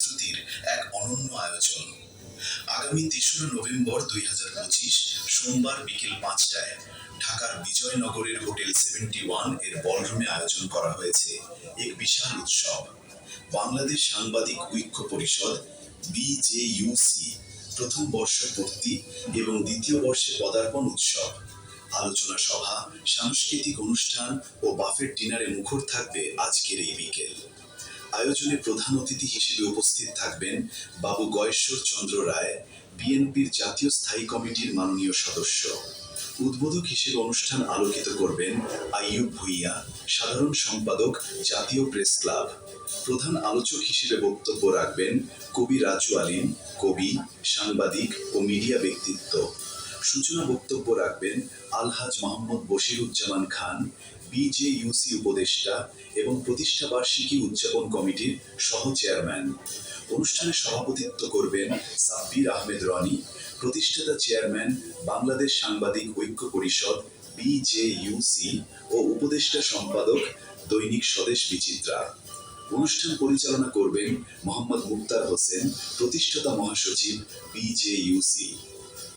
প্রস্তুতির এক অনন্য আয়োজন। আগামী তেসরা নভেম্বর দুই হাজার পঁচিশ, সোমবার বিকেল পাঁচটায় ঢাকার বিজয়নগরের হোটেল সেভেন্টি ওয়ানের বলরুমে আয়োজন করা হয়েছে এক বিশাল উৎসব। বাংলাদেশ সাংবাদিক ঐক্য পরিষদ বিজেইউসি প্রথম বর্ষ পূর্তি এবং দ্বিতীয় বর্ষে পদার্পণ উৎসব। আলোচনা সভা, সাংস্কৃতিক অনুষ্ঠান ও বাফের ডিনারে মুখর থাকবে আজকের এই বিকেল। আয়োজনে প্রধান অতিথি হিসেবে উপস্থিত থাকবেন বাবু গয়েশ্বর চন্দ্র রায়, বিএনপির জাতীয় স্থায়ী কমিটির মাননীয় সদস্য। উদ্বোধক হিসেবে অনুষ্ঠান আলোকিত করবেন আইয়ুব ভুইয়া, সাধারণ সম্পাদক জাতীয় প্রেস ক্লাব। প্রধান আলোচক হিসেবে বক্তব্য রাখবেন কবি রাজু আলিম, কবি, সাংবাদিক ও মিডিয়া ব্যক্তিত্ব। সূচনা বক্তব্য রাখবেন আলহাজ মোহাম্মদ বশিরুজ্জামান খান বিজেইউসি উপদেষ্টা এবং প্রতিষ্ঠা বার্ষিকী উদযাপন কমিটির সহ চেয়ারম্যান। অনুষ্ঠানে সভাপতিত্ব করবেন সাব্বির আহমেদ রনি, প্রতিষ্ঠাতা চেয়ারম্যান বাংলাদেশ সাংবাদিক ঐক্য পরিষদ বিজেইউসি ও উপদেষ্টা সম্পাদক দৈনিক স্বদেশ বিচিত্রা। অনুষ্ঠান পরিচালনা করবেন মোহাম্মদ মুক্তার হোসেন, প্রতিষ্ঠাতা মহাসচিব বিজেইউসি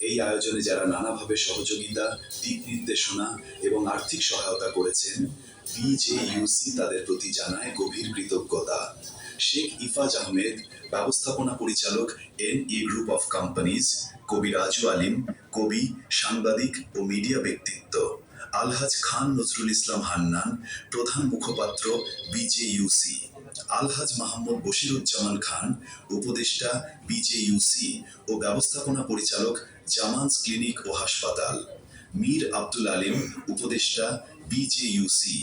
এই আয়োজনে যারা নানাভাবে সহযোগিতা, দিক নির্দেশনা এবং আর্থিক সহায়তা করেছেন বিজেইউসি তাদের প্রতি জানায় গভীর কৃতজ্ঞতা। শেখ ইফাজ আহমেদ, ব্যবস্থাপনা পরিচালক N E group of companies, কবি রাজু আলিম, কবি, সাংবাদিক ও মিডিয়া ব্যক্তিত্ব। আলহাজ খান নজরুল ইসলাম হান্নান, প্রধান মুখপাত্র বিজেইউসি আলহাজ মাহমুদ বশিরুজ্জামান খান, উপদেষ্টা বিজেইউসি ও ব্যবস্থাপনা পরিচালক জামানস ক্লিনিক ও হাসপাতাল। মীর আব্দুল আলিম, উপদেষ্টা বিজেইউসি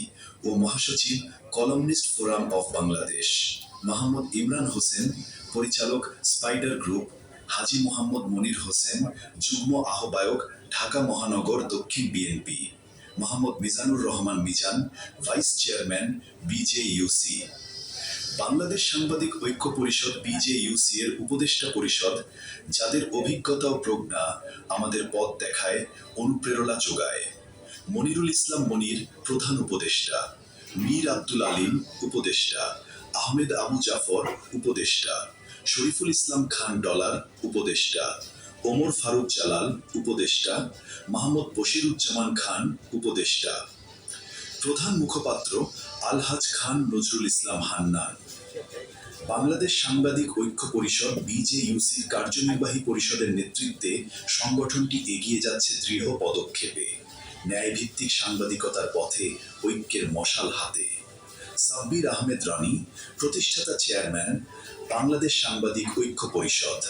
ও মহাসচিব, columnist forum of Bangladesh. Mohammad Imran Hossain, পরিচালক স্পাইডার গ্রুপ। হাজি মোহাম্মদ মনির হোসেন, যুগ্ম আহ্বায়ক, ঢাকা মহানগর দক্ষিণ BNP Mohammad Mizanur Rahman Mizan, vice chairman BJUC Bangladesh সাংবাদিক ঐক্য পরিষদ বিজেইউসি এর উপদেষ্টা পরিষদ, যাদের অভিজ্ঞতা ও প্রজ্ঞা আমাদের পথ দেখায়, অনুপ্রেরণা যোগায়। মনিরুল ইসলাম মনির, প্রধান উপদেষ্টা। মীর আব্দুল আলিম, উপদেষ্টা। আহমেদ আবু জাফর, উপদেষ্টা। শরীফুল ইসলাম খান ডলার, উপদেষ্টা। ওমর ফারুক জালাল, উপদেষ্টা। মোহাম্মদ বশিরুজ্জামান খান, উপদেষ্টা। প্রধান মুখপাত্র আলহাজ খান নজরুল ইসলাম হান্নান। বাংলাদেশ সাংবাদিক ঐক্য পরিষদ, বিজেইউসির কার্যনির্বাহী পরিষদের নেতৃত্বে সংগঠনটি এগিয়ে যাচ্ছে দৃঢ় পদক্ষেপে। ন্যায়ভিত্তিক সাংবাদিকতার পথে ঐক্যের মশাল হাতে। সাব্বির আহমেদ রানী, প্রতিষ্ঠাতা চেয়ারম্যান, বাংলাদেশ সাংবাদিক ঐক্য পরিষদ।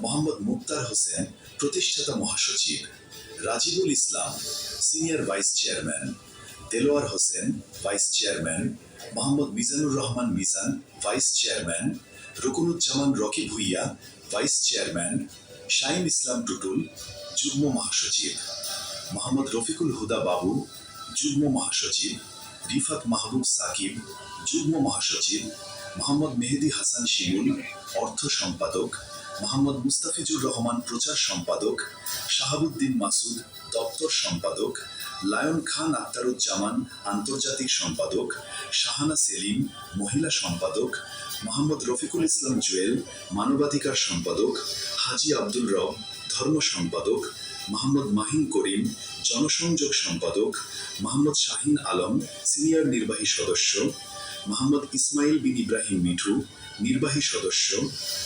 মোহাম্মদ মুক্তার হোসেন, প্রতিষ্ঠাতা মহাসচিব। Rajibul Islam, senior vice chairman. Delwar Hossain, vice chairman, Mohammad Mizanur Rahman Mizan, vice chairman, Rukunuzzaman Rocky Bhuiyan, vice chairman Shaim Islam Tutul, যুগ্ম মহাসচিব, মোহাম্মদ রফিকুল হুদা বাবু, যুগ্ম মহাসচিব রিফাত মাহবুব সাকিব, যুগ্ম মহাসচিব মোহাম্মদ মেহেদি হাসান শিমুল, অর্থ সম্পাদক মোহাম্মদ মুস্তাফিজুর রহমান, প্রচার সম্পাদক শাহাবুদ্দিন মাসুদ, দপ্তর সম্পাদক লায়ন খান আখতারুজ্জামান, আন্তর্জাতিক সম্পাদক শাহানা সেলিম, মহিলা সম্পাদক মোহাম্মদ রফিকুল ইসলাম জুয়েল, মানবাধিকার সম্পাদক হাজি আব্দুল রব, ধর্ম সম্পাদক মোহাম্মদ মাহিন করিম, জনসংযোগ সম্পাদক, মোহাম্মদ শাহিন আলম, সিনিয়র নির্বাহী সদস্য, মোহাম্মদ ইসমাইল বিন ইব্রাহিম মিঠু, নির্বাহী সদস্য,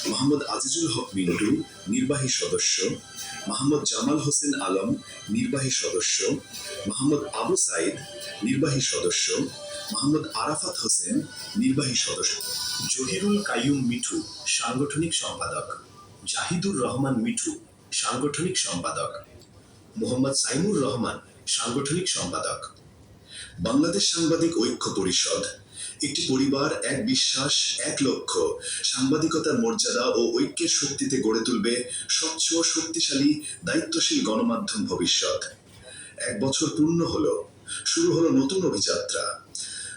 মোহাম্মদ আজিজুল হক মিন্টু, নির্বাহী সদস্য, মোহাম্মদ জামাল হোসেন আলম, নির্বাহী সদস্য, মোহাম্মদ আবু সাইদ, নির্বাহী সদস্য, মোহাম্মদ আরাফাত হোসেন, নির্বাহী সদস্য। জহিরুল কাইয়ুম মিঠু, সাংগঠনিক সম্পাদক। জাহিদুর রহমান মিঠু, সাংগঠনিক সম্পাদক। মোহাম্মদ সাইমুর রহমান, সাংগঠনিক সম্পাদক। বাংলাদেশ সাংবাদিক ঐক্য পরিষদ, একটি পরিবার, এক বিশ্বাস, এক লক্ষ্য, সাংবাদিকতার মর্যাদা ও ঐক্যের শক্তিতে গড়ে তুলবে স্বচ্ছ, শক্তিশালী, দায়িত্বশীল গণমাধ্যম ভবিষ্যৎ। এক বছর পূর্ণ হলো, শুরু হলো নতুন অভিযাত্রা।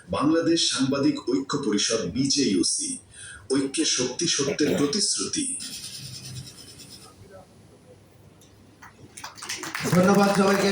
বাংলাদেশ সাংবাদিক ঐক্য পরিষদ, বিজেইউসি, ঐক্যের শক্তি সত্যের প্রতিশ্রুতি। ধন্যবাদ সবাইকে।